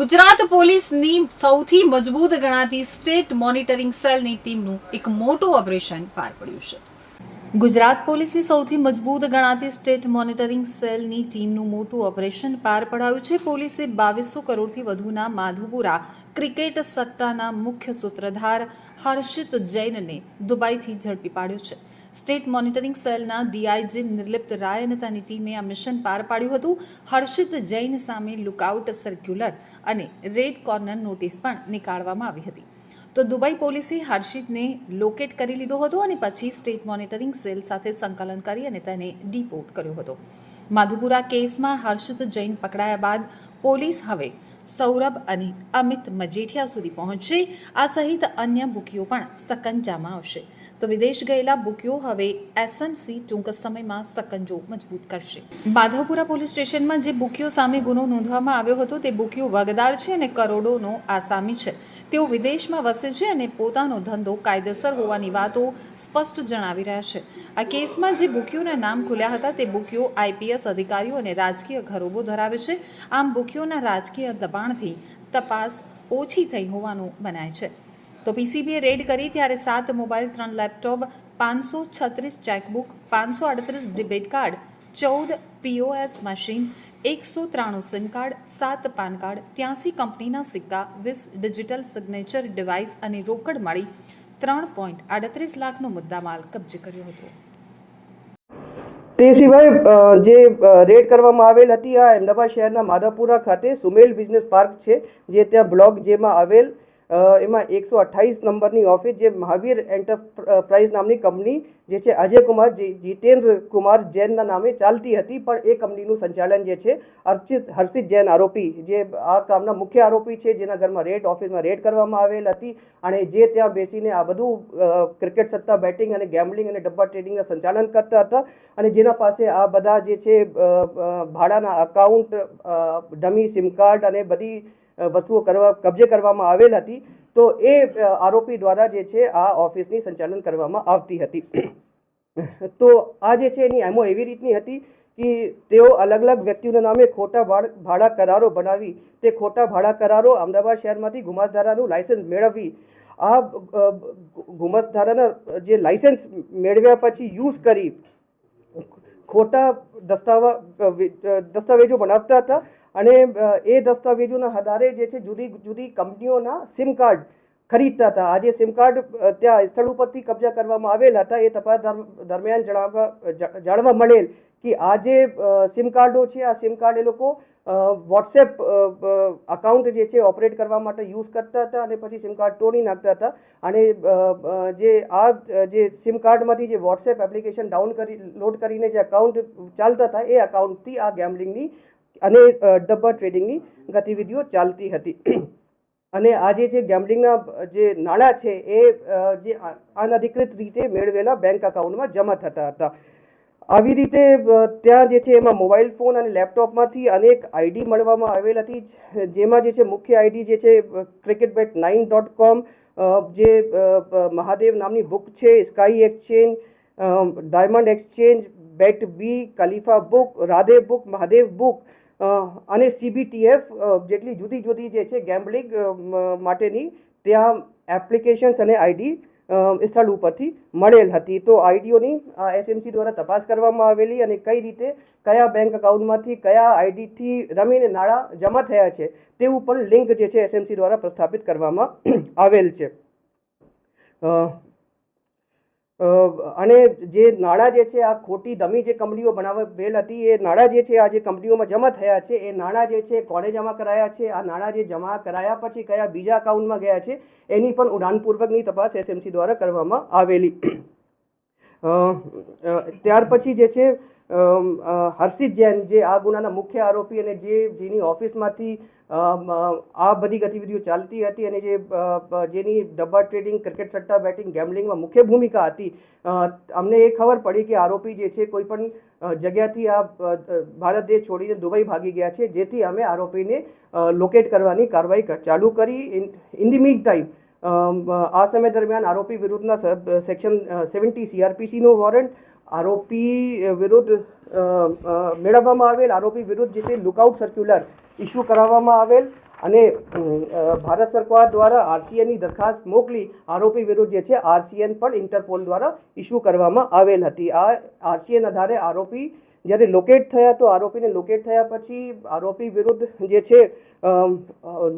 ગુજરાત પોલીસની સૌથી મજબૂત ગણાતી સ્ટેટ મોનિટરિંગ સેલની ટીમનું એક મોટું ઓપરેશન પાર પડ્યું છે. ગુજરાત પોલીસની સૌથી મજબૂત ગણાતી સ્ટેટ મોનિટરિંગ સેલની ટીમનું મોટું ઓપરેશન પાર પડાયું છે. પોલીસે બાવીસો કરોડથી વધુના માધુપુરા ક્રિકેટ સટ્ટાના મુખ્ય સૂત્રધાર હર્ષિત જૈનને દુબઈથી ઝડપી પાડ્યો છે. સ્ટેટ મોનિટરિંગ સેલના ડીઆઈજી નિર્લિપ્ત રાય અને તેની ટીમે આ મિશન પાર પાડ્યું હતું. હર્ષિત જૈન સામે લુકઆઉટ સર્ક્યુલર અને રેડ કોર્નર નોટિસ પણ નીકાળવામાં આવી હતી. તો દુબઈ પોલીસે હર્ષિતને લોકેટ કરી લીધો હતો અને પછી સ્ટેટ મોનિટરિંગ સેલ સાથે સંકલન કરી અને તેને ડિપોર્ટ કર્યો હતો. માધુપુરા કેસમાં હર્ષિત જૈન પકડાયા બાદ પોલીસ હવે સૌરભ અને અમિત મજેઠિયા સુધી પહોંચશે. આ સહિત અન્ય બુકીઓ પણ સકંજામાં આવશે. તો વિદેશ ગયેલા બુકીઓ હવે એસએમસી ટૂંક સમયમાં સકંજો મજબૂત કરશે. માધવપુરા પોલીસ સ્ટેશનમાં જે બુકીઓ સામે ગુનો નોંધવામાં આવ્યો હતો તે બુકીઓ વગદાર છે અને કરોડોનો આસામી છે. તેઓ વિદેશમાં વસે છે અને પોતાનો ધંધો કાયદેસર હોવાની વાતો સ્પષ્ટ જણાવી રહ્યા છે. આ કેસમાં જે બુકીઓના નામ ખુલ્યા હતા તે બુકીઓ આઈપીએસ અધિકારીઓ અને રાજકીય ઘરોબો ધરાવે છે. આમ બુકીઓના રાજકીય દબાણથી તપાસ ઓછી થઈ હોવાનું મનાય છે. તો પીસીબીએ રેડ કરી ત્યારે સાત મોબાઈલ, ત્રણ લેપટોપ, પાંચસો છત્રીસ ચેકબુક, પાંચસો અડત્રીસ ડિબેટ કાર્ડ, ચૌદ પીઓએસ મશીન, એકસો ત્રાણું સિમ કાર્ડ, સાત પાન કાર્ડ, ત્યાંસી કંપનીના સિક્કા, વીસ ડિજિટલ સિગ્નેચર ડિવાઇસ અને રોકડ મળી ત્રણ પોઈન્ટ આડત્રીસ લાખનો મુદ્દામાલ કબજે કર્યો હતો. તે સિવાય જે રેડ કરવામાં આવેલ હતી આ અમદાવાદ શહેરના માધાપુરા ખાતે સુમેલ બિઝનેસ પાર્ક છે, જે ત્યાં બ્લોક જેમાં આવેલ એમાં એકસો અઠ્ઠાવીસ નંબરની ઓફિસ જે મહાવીર એન્ટરપ્રાઇઝ નામની કંપની જે છે, અજય કુમાર જીતેન્દ્ર કુમાર જૈનના નામે ચાલતી હતી, પણ એ કંપનીનું સંચાલન જે છે અર્ચિત હર્ષિત જૈન આરોપી, જે આ કામના મુખ્ય આરોપી છે, જેના ઘરમાં રેડ ઓફિસમાં રેડ કરવામાં આવેલ હતી, અને જે ત્યાં બેસીને આ બધું ક્રિકેટ સત્તા બેટિંગ અને ગેમ્બલિંગ અને ડબ્બા ટ્રેડિંગના સંચાલન કરતા હતા, અને જેના પાસે આ બધા જે છે ભાડાના અકાઉન્ટ ડમી સિમ કાર્ડ અને બધી વસ્તુઓ કરવા, કબજે કરવામાં આવેલ હતી, તો એ આરોપી દ્વારા જે છે આ ઓફિસની સંચાલન કરવામાં આવતી હતી. તો આ જે છે એની એમો એવી રીતની હતી કે તેઓ અલગ અલગ વ્યક્તિઓના નામે ખોટા ભાડ- કરારો બનાવી, તે ખોટા ભાડા કરારો અમદાવાદ શહેરમાંથી ગુમાસધારાનું લાયસન્સ મેળવી, આ ગુમાસધારાના, જે લાયસન્સ મેળવ્યા પછી યુઝ કરી, ખોટા દસ્તાવા દસ્તાવેજો બનાવતા હતા અને એ દસ્તાવેજોના આધારે જે છે જુદી જુદી કંપનીઓના સિમ કાર્ડ ખરીદતા હતા. આજે સિમ કાર્ડ ત્યાં સ્થળ ઉપરથી કબજા કરવામાં આવેલ હતા. એ તપાસ દરમિયાન જણાવવા જાણવા મળેલ કે આ જે સિમ કાર્ડો છે, આ સિમ કાર્ડ એ લોકો વોટ્સએપ અકાઉન્ટ જે છે ઓપરેટ કરવા માટે યુઝ કરતા હતા અને પછી સિમ કાર્ડ તોડી નાખતા હતા. અને જે આ જે સિમ કાર્ડમાંથી જે વોટ્સએપ એપ્લિકેશન ડાઉન કરી લોડ કરીને જે અકાઉન્ટ ચાલતા હતા, એ અકાઉન્ટથી આ ગેમ્બલિંગની અને ડબ્બા ટ્રેડિંગની ગતિવિધિઓ ચાલતી હતી. અને આજે જે ગેમ્બલિંગના જે નાણાં છે એ જે અનધિકૃત રીતે મેળવેલા બેંક અકાઉન્ટમાં જમા થતા હતા. આવી રીતે ત્યાં જે છે એમાં મોબાઈલ ફોન અને લેપટોપમાંથી અનેક આઈડી મળવામાં આવેલ હતી. જેમાં જે છે મુખ્ય આઈડી જે છે cricket bat nine dot com જે મહાદેવ નામની બુક છે Sky Exchange Diamond Exchange bet B Khalifa book Radhe book Mahadev book અને સીબીટીએફ જેટલી જુદી જુદી જે છે ગેમ્બલિંગ માટેની ત્યાં એપ્લિકેશન્સ અને આઈડી સ્થળ ઉપરથી મળેલ હતી. તો આઈડીઓની એસએમસી દ્વારા તપાસ કરવામાં આવેલી અને કઈ રીતે કયા બેંક અકાઉન્ટમાંથી કયા આઈડીથી રમીને નાણાં જમા થયા છે તેવું પણ લિંક જે છે એસએમસી દ્વારા પ્રસ્થાપિત કરવામાં આવેલ છે. અને જે નાણાં જે છે, આ ખોટી ડમી જે કંપનીઓ બનાવેલ હતી, એ નાણાં જે છે, આ જે કંપનીઓમાં જમા થયા છે, એ નાણાં જે છે કોને જમા કરાયા છે, આ નાણાં જે જમા કરાયા પછી કયા બીજા અકાઉન્ટમાં ગયા છે, એની પણ ઉડાનપૂર્વકની તપાસ એસએમસી દ્વારા કરવામાં આવેલી. ત્યાર પછી જે છે હર્ષિત જૈન જે આ ગુનાના મુખ્ય આરોપી અને જે જેની ઓફિસમાંથી આ બધી ગતિવિધિઓ ચાલતી હતી અને જે જેની ડબ્બા ટ્રેડિંગ, ક્રિકેટ સટ્ટા બેટિંગ, ગેમ્બલિંગમાં મુખ્ય ભૂમિકા હતી અમને એ ખબર પડી કે આરોપી જે છે કોઈ પણ જગ્યાથી આ ભારત દેશ છોડીને દુબઈ ભાગી ગયા છે, જેથી અમે આરોપીને લોકેટ કરવાની કાર્યવાહી ચાલુ કરી, ઇન ધી મીન ટાઈમ આ સમય દરમિયાન આરોપી વિરુદ્ધના સેક્શન સેવન્ટી સીઆરપીસીનો વોરંટ આરોપી વિરુદ્ધ મેળવવામાં આવેલ આરોપી વિરુદ્ધ જે છે લુકઆઉટ સર્ક્યુલર ઇસ્યુ કરાવવામાં આવેલ અને ભારત સરકાર દ્વારા આરસીએનની દરખાસ્ત મોકલી આરોપી વિરુદ્ધ જે છે આરસીએન પણ ઇન્ટરપોલ દ્વારા ઇસ્યુ કરવામાં આવેલ હતી. આ આરસીએન આધારે આરોપી જ્યારે લોકેટ થયા તો આરોપીને લોકેટ થયા પછી આરોપી વિરુદ્ધ જે છે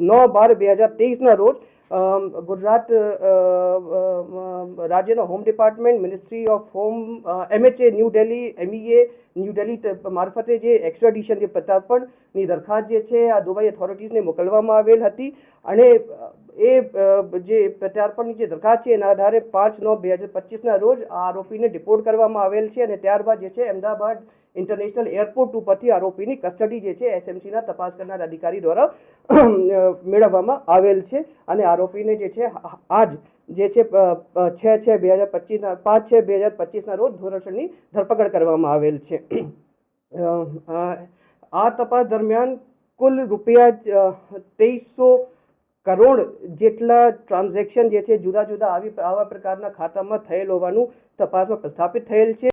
નવ બાર બે હજાર તેવીસના રોજ ગુજરાત રાજ્યના home department ministry of home MHA New Delhi MEA New Delhi મારફતે જે એક્સ્ટ્રાડિશન જે પ્રત્યાર્પણની દરખાસ્ત જે છે, આ દુબઈ ઓથોરિટીઝને મોકલવામાં આવેલ હતી. અને, એ જે પ્રત્યાર્પણની જે દરખાસ્ત છે, એના આધારે પાંચ નવ બે હજાર પચીસના રોજ આ આરોપીને ડિપોર્ટ કરવામાં આવેલ છે. અને ત્યારબાદ જે છે, અમદાવાદ ઇન્ટરનેશનલ એરપોર્ટ ઉપરથી આરોપીની કસ્ટડી જે છે, એસએમસીના તપાસ કરનાર અધિકારી દ્વારા મેળવવામાં આવેલ છે. અને આરોપીને જે છે આજ જે છે છ છ, બે હજાર પચીસના, પાંચ, છ, બે હજાર પચીસના રોજ ધોરણસરની ધરપકડ કરવામાં આવેલ છે. આ તપાસ દરમિયાન કુલ રૂપિયા તેઈસો કરોડ જેટલા ટ્રાન્ઝેક્શન જે છે, જુદા જુદા આવી, આવા પ્રકારના ખાતામાં થયેલ હોવાનું તપાસમાં પ્રસ્થાપિત થયેલ છે.